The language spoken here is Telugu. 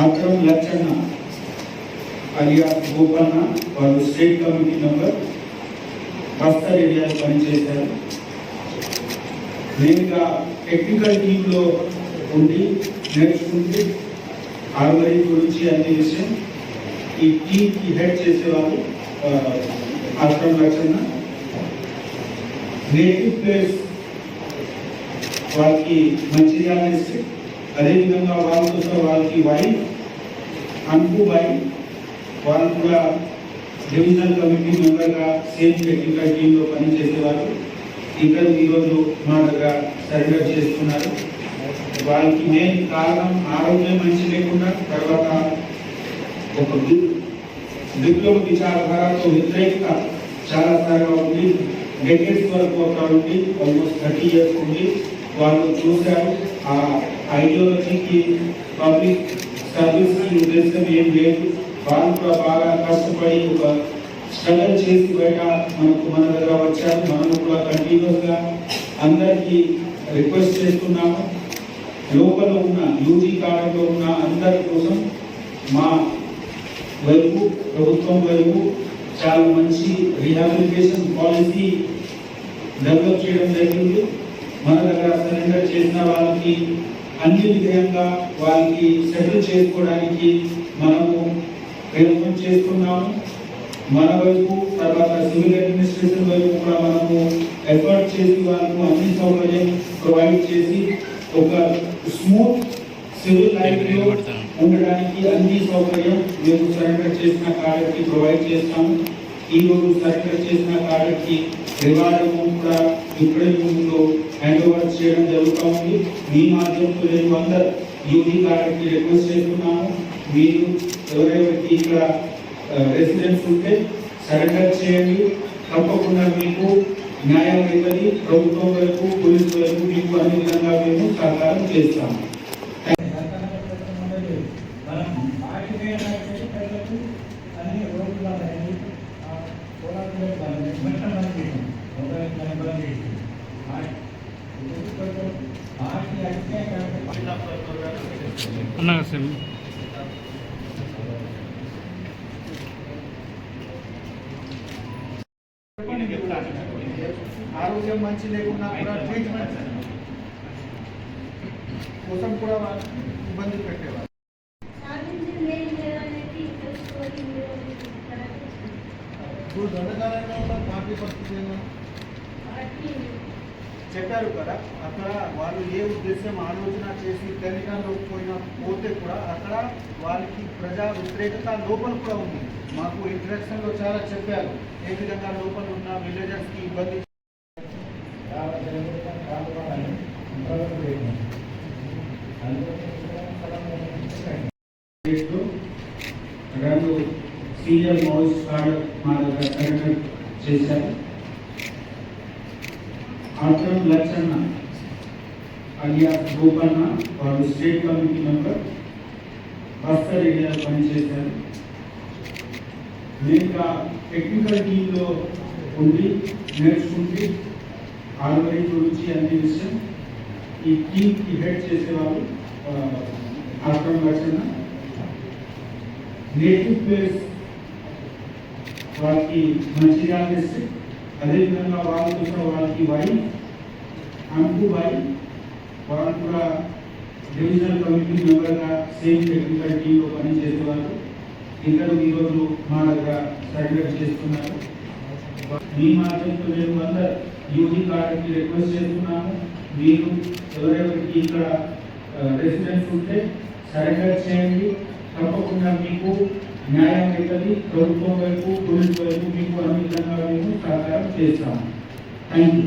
ఆత్రం లక్షణ అలియా గోపన్న వాళ్ళు స్టేట్ కమిటీ మెంబర్ బస్తర్ ఏరియాలో పనిచేశారు. నేనుగా టెక్నికల్ టీంలో ఉండి నేర్చుకుంటూ ఆర్మరీ గురించి అన్ని విషయం ఈ టీంకి హెడ్ చేసేవారు ఆశ్రమ ఆత్రం నేటివ్ ప్లేస్ వాళ్ళకి మంచిర్యాల డిస్ట్రిక్ట్ అదేవిధంగా వాళ్ళతో వాళ్ళకి వైఫ్ అన్కుబాయి వాళ్ళు కూడా డివిజనల్ కమిటీ మెంబర్గా సేమ్ టెక్నికల్ టీంలో పనిచేసేవారు ఇద్దరు ఈరోజు మా దగ్గర సరెండర్ చేస్తున్నారు వాళ్ళకి మెయిన్ కారణం ఆరోగ్యం మంచి లేకుండా తర్వాత ఒక విప్లవ విచారధారతో వ్యతిరేకత చాలా సార్లు ఉంది. డెకేట్స్ వరకు అక్కడ ఉంది ఆల్మోస్ట్ థర్టీ ఇయర్స్ ఉంది వాళ్ళు చూశారు. ఆ ఐడియాలజీకి పబ్లిక్ సర్వీస్ ఉద్దేశం ఏం లేదు వాళ్ళు కూడా బాగా కష్టపడి ఒక స్ట్రగల్ చేసి బయట మనకు మన దగ్గర వచ్చారు మనం కూడా కంటిన్యూస్గా అందరికీ రిక్వెస్ట్ చేస్తున్నాము లోపల ఉన్న యూజీ కాలంలో ఉన్న అందరి కోసం మా వైపు ప్రభుత్వం వైపు చాలా మంచి రీహాబిలిటేషన్ పాలసీ డెవలప్ చేయడం జరిగింది మన దగ్గర సరెండర్ చేసిన వాళ్ళకి అన్ని విధంగా వాళ్ళకి సెటిల్ చేసుకోవడానికి మనము ప్రయత్నం చేస్తున్నాము. మన వైపు తర్వాత సివిల్ అడ్మినిస్ట్రేషన్ వైపు కూడా మనము ఎఫర్ట్ చేసి వాళ్ళకు అన్ని సౌకర్యం ప్రొవైడ్ చేసి ఒక స్మూత్ సివిల్ లైఫ్లో ఉండడానికి అన్ని సౌకర్యం మేము సరెండర్ చేసిన కార్డుకి ప్రొవైడ్ చేస్తాము. ఈ రోజు సరెండర్ చేసిన కార్డ్కి రివార్డ్ అమౌంట్ కూడా ఇప్పుడే ముందు హ్యాండ్ ఓవర్ చేయడం జరుగుతూ ఉంది. మీ మాధ్యమంతో నేను అందరు యూజీ కార్డుకి రిక్వెస్ట్ చేస్తున్నాము. మీరు ఎవరెవరికి ఇక్కడ రెసిడెన్స్ ఉంటే సరెండర్ చేయండి. తప్పకుండా మీకు న్యాయం అవుతుంది ప్రభుత్వం వైపు పోలీసు వైపు మీకు అన్ని విధంగా మేము సహకారం చేస్తాము. అన్నా సార్ చెప్పండి చెప్తాను ఆరోగ్యం మంచి లేకున్నా కూడా ట్రీట్మెంట్ కోసం కూడా వాళ్ళు ఇబ్బంది పెట్టేవారు. ఇప్పుడు దొండకాలంలో ఉన్న పార్టీ పరిస్థితి ఏంటంటే చెప్పారు కదా అక్కడ వాళ్ళు ఏ ఉద్దేశం ఆలోచన చేసి తెలంగాణలో పోయినా పోతే కూడా అక్కడ వాళ్ళకి ప్రజా వ్యతిరేకత లోపల కూడా ఉంది. మాకు ఇంట్రడక్షన్లో చాలా చెప్పారు. ఏ విధంగా లోపల ఉన్న విలేజర్స్కి ఇబ్బంది రెండు మా దగ్గర చేశారు. ఆత్రం లచ్చన్న అలియా గోపన్న వారు స్టేట్ కమిటీ మెంబర్ బస్తర్ ఏరియాలో పనిచేశారు నేనుగా టెక్నికల్ టీంలో ఉండి నేర్చుకుంటూ ఆర్మరీ గురించి అన్ని విషయం ఈ టీంకి హెడ్ చేసేవారు ఆ, ఆత్రం లచ్చన్న నేటివ్ ప్లేస్ వాళ్ళకి మంచిర్యాల డిస్ట్రిక్ట్ అదేవిధంగా వాళ్ళతో వాళ్ళకి వై అంకు వై వాళ్ళు కూడా డివిజనల్ కమిటీ మెంబర్గా సేమ్ టెక్నికల్ టీంలో పనిచేసేవారు. ఇద్దరు ఈరోజు మా దగ్గర సరెండర్ చేస్తున్నారు. మీ మార్గంతో మేము అందరు యూజీ కార్డుకి రిక్వెస్ట్ చేస్తున్నాము. మీరు ఎవరెవరికి ఇక్కడ రెసిడెంట్స్ ఉంటే సరెండర్ చేయండి. తప్పకుండా మీకు న్యాయం అవుతుంది ప్రభుత్వం వైపు పోలీసు వైపు మీకు అన్ని విధంగా మేము సహకారం చేస్తాము. Thank you